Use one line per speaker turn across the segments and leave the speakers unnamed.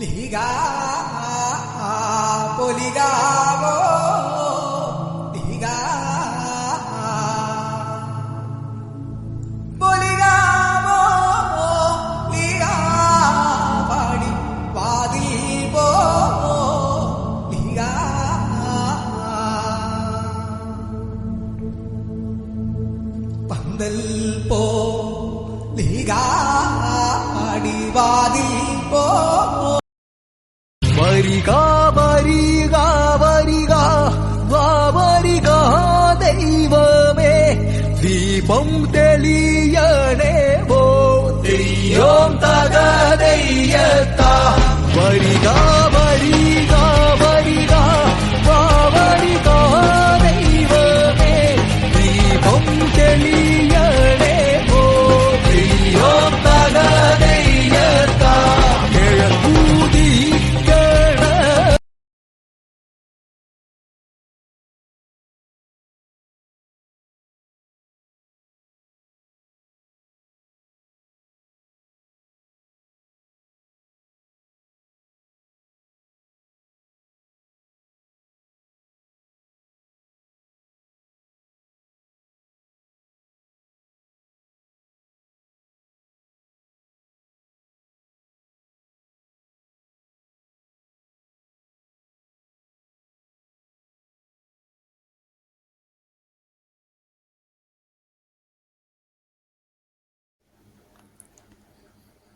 Liga പൊലിഗാവോ ലിഗാ പൊലിഗാവോ ലിഗാ പാടി വാതിൽ പോ. പന്തൽ പോ.
பொம் தெளியனேவோ தெய்யோம் தக தெய்யத்தா பரிதாப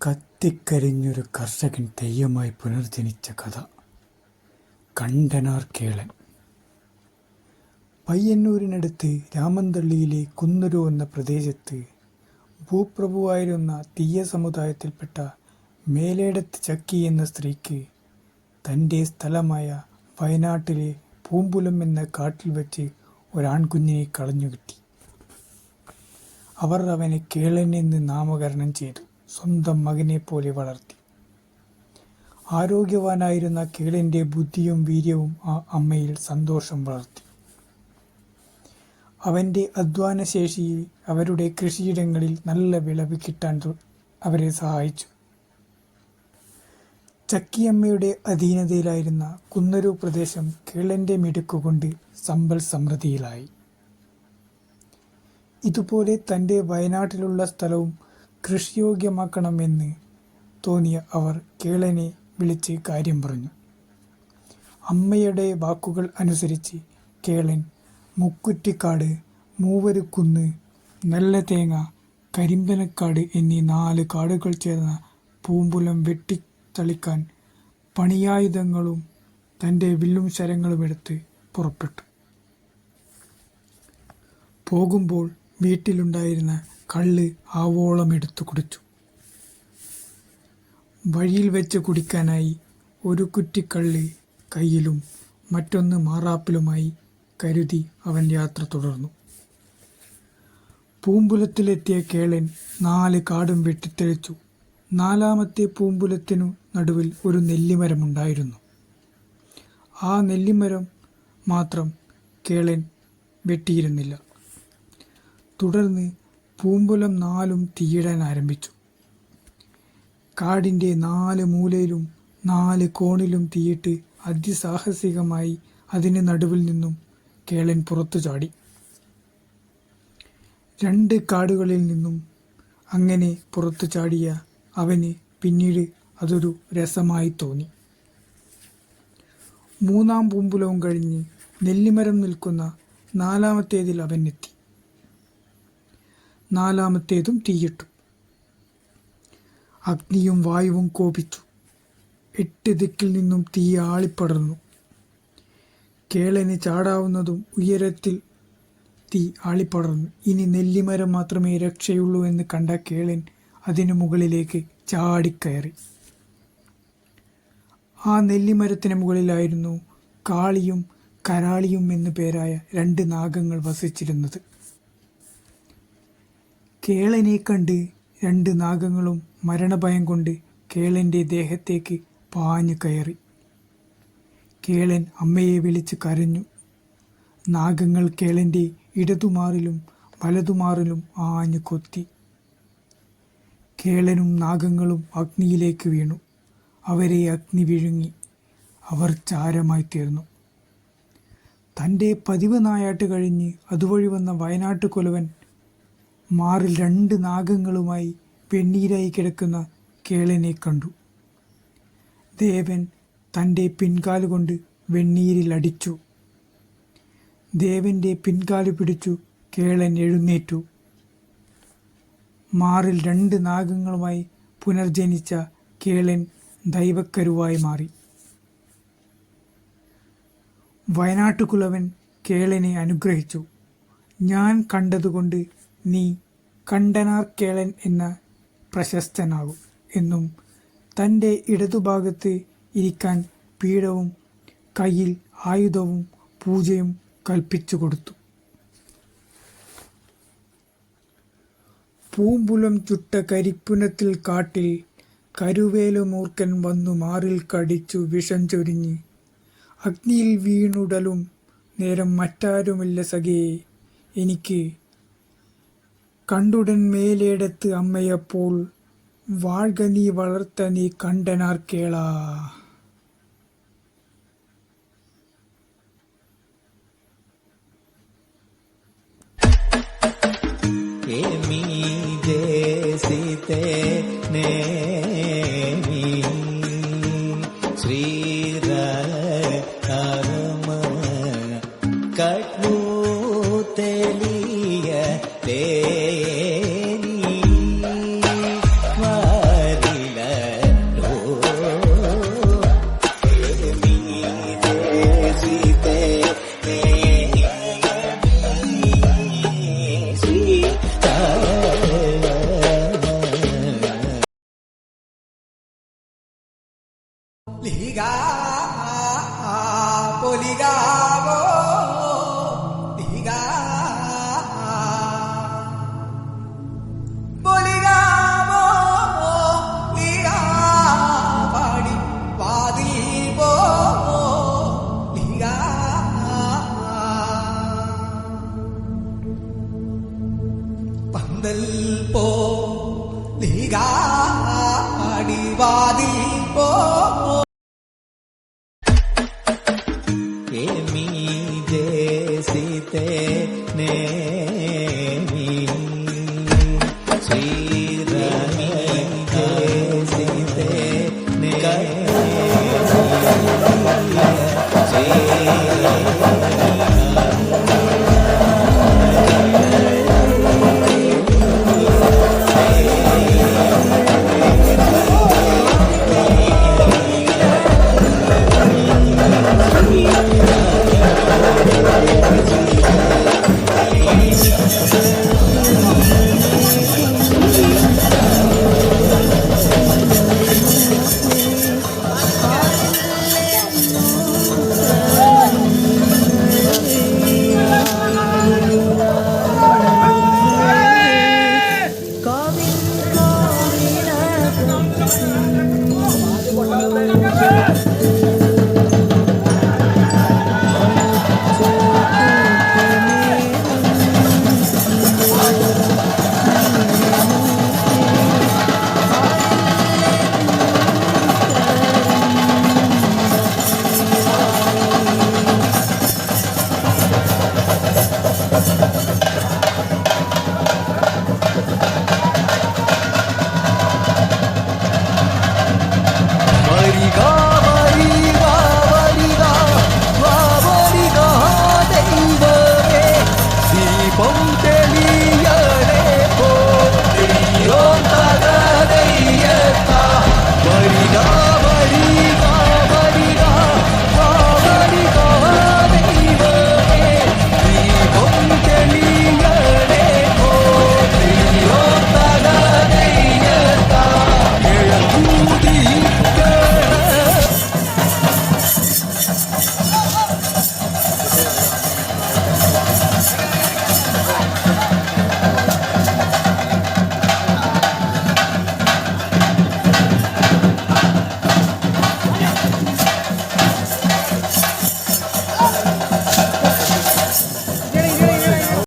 കത്തിക്കരിഞ്ഞൊരു കർഷകൻ തെയ്യമായി പുനർജനിച്ച കഥ. കണ്ടനാർ കേളൻ. പയ്യന്നൂരിനടുത്ത് രാമന്തള്ളിയിലെ കുന്നുരു എന്ന പ്രദേശത്ത് ഭൂപ്രഭുവായിരുന്ന തീയ സമുദായത്തിൽപ്പെട്ട മേലേടത്ത് ചക്കി എന്ന സ്ത്രീക്ക് തന്റെ സ്ഥലമായ വയനാട്ടിലെ പൂമ്പുലം എന്ന കാട്ടിൽ വെച്ച് ഒരാൺകുഞ്ഞിനെ കളഞ്ഞുകിട്ടി. അവർ അവനെ കേളൻ എന്ന് നാമകരണം ചെയ്തു. സ്വന്തം മകനെ പോലെ വളർത്തി. ആരോഗ്യവാനായിരുന്ന കേളിന്റെ ബുദ്ധിയും വീര്യവും ആ അമ്മയിൽ സന്തോഷം വളർത്തി. അവന്റെ അധ്വാനശേഷിയിൽ അവരുടെ കൃഷിയിടങ്ങളിൽ നല്ല വിളവ് കിട്ടാൻ അവരെ സഹായിച്ചു. ചക്കിയമ്മയുടെ അധീനതയിലായിരുന്ന കുന്നരു പ്രദേശം കേളന്റെ മിടുക്കുകൊണ്ട് സമ്പൽ സമൃദ്ധിയിലായി. ഇതുപോലെ തന്റെ വയനാട്ടിലുള്ള സ്ഥലവും കൃഷിയോഗ്യമാക്കണമെന്ന് തോന്നിയ അവർ കേളനെ വിളിച്ച് കാര്യം പറഞ്ഞു. അമ്മയുടെ വാക്കുകൾ അനുസരിച്ച് കേളൻ മുക്കുറ്റിക്കാട് മൂവരുക്കുന്ന് നല്ല തേങ്ങ കരിമ്പനക്കാട് എന്നീ നാല് കാടുകൾ ചേർന്ന പൂമ്പുലം വെട്ടിത്തളിക്കാൻ പണിയായുധങ്ങളും തന്റെ വില്ലും ശരങ്ങളും എടുത്ത് പുറപ്പെട്ടു. പോകുമ്പോൾ വീട്ടിലുണ്ടായിരുന്ന കള്ള് ആവോളം എടുത്തു കുടിച്ചു. വഴിയിൽ വെച്ച് കുടിക്കാനായി ഒരു കുറ്റി കള്ള് കയ്യിലും മറ്റൊന്ന് മാറാപ്പിലുമായി കരുതി അവൻ യാത്ര തുടർന്നു. പൂമ്പുലത്തിലെത്തിയ കേളൻ നാല് കാടും വെട്ടിത്തെളിച്ചു നാലാമത്തെ പൂമ്പുലത്തിനു നടുവിൽ ഒരു നെല്ലിമരമുണ്ടായിരുന്നു. ആ നെല്ലിമരം മാത്രം കേളൻ വെട്ടിയിരുന്നില്ല. തുടർന്ന് പൂമ്പുലം നാലും തീയിടാൻ ആരംഭിച്ചു. കാടിന്റെ നാല് മൂലയിലും നാല് കോണിലും തീയിട്ട് അതിസാഹസികമായി അതിന് നടുവിൽ നിന്നും കേളൻ പുറത്തു ചാടി. രണ്ട് കാടുകളിൽ നിന്നും അങ്ങനെ പുറത്തു ചാടിയ അവന് പിന്നീട് അതൊരു രസമായി തോന്നി. മൂന്നാം പൂമ്പുലവും കഴിഞ്ഞ് നെല്ലിമരം നിൽക്കുന്ന നാലാമത്തേതിൽ അവൻ എത്തി. നാലാമത്തേതും തീയിട്ടു. അഗ്നിയും വായുവും കോപിച്ചു. എട്ട് ദിക്കിൽ നിന്നും തീ ആളിപ്പടർന്നു. കേളന് ചാടാവുന്നതും ഉയരത്തിൽ തീ ആളിപ്പടർന്നു. ഇനി നെല്ലിമരം മാത്രമേ രക്ഷയുള്ളൂ എന്ന് കണ്ട കേളൻ അതിനു മുകളിലേക്ക് ചാടിക്കയറി. ആ നെല്ലിമരത്തിന് മുകളിലായിരുന്നു കാളിയും കരാളിയും എന്നു പേരായ രണ്ട് നാഗങ്ങൾ വസിച്ചിരുന്നത്. കേളനെ കണ്ട് രണ്ട് നാഗങ്ങളും മരണഭയം കൊണ്ട് കേളന്റെ ദേഹത്തേക്ക് പാഞ്ഞു കയറി. കേളൻ അമ്മയെ വിളിച്ച് കരഞ്ഞു. നാഗങ്ങൾ കേളന്റെ ഇടതുമാറിലും വലതുമാറിലും ആഞ്ഞു കൊത്തി. കേളനും നാഗങ്ങളും അഗ്നിയിലേക്ക് വീണു. അവരെ അഗ്നി വിഴുങ്ങി. അവർ ചാരമായി തീർന്നു. തന്റെ പതിവ് നായാട്ട് കഴിഞ്ഞ് അതുവഴി വന്ന വയനാട്ട് കൊലവൻ മാറിൽ രണ്ട് നാഗങ്ങളുമായി വെണ്ണീരായി കിടക്കുന്ന കേളനെ കണ്ടു. ദേവൻ തന്റെ പിൻകാലുകൊണ്ട് വെണ്ണീരിൽ അടിച്ചു. ദേവന്റെ പിൻകാൽ പിടിച്ചു കേളൻ എഴുന്നേറ്റു. മാറിൽ രണ്ട് നാഗങ്ങളുമായി പുനർജനിച്ച കേളൻ ദൈവക്കരുവായി മാറി. വയനാട്ടുകുലവൻ കേളനെ അനുഗ്രഹിച്ചു. ഞാൻ കണ്ടതുകൊണ്ട് നീ കണ്ടനാർ കേളൻ എന്ന പ്രശസ്തനാകും എന്നും തന്റെ ഇടതുഭാഗത്ത് ഇരിക്കാൻ പീഠവും കയ്യിൽ ആയുധവും പൂജയും കൽപ്പിച്ചു കൊടുത്തു. പൂമ്പുലം ചുട്ട കരിപ്പുനത്തിൽ കാട്ടിൽ കരുവേലുമൂർക്കൻ വന്നു മാറിൽ കടിച്ചു വിഷം ചൊരിഞ്ഞ്. അഗ്നിയിൽ വീണുടലും നേരം മറ്റാരുമില്ല സഖേ എനിക്ക്
கண்டுடன் மேலேடத்து அம்மையபோல்
வாழ்க நீ வளர்த்த நீ கண்டனார் கேளா. மீதே சீதே நே പന്തൽ പോ പോ.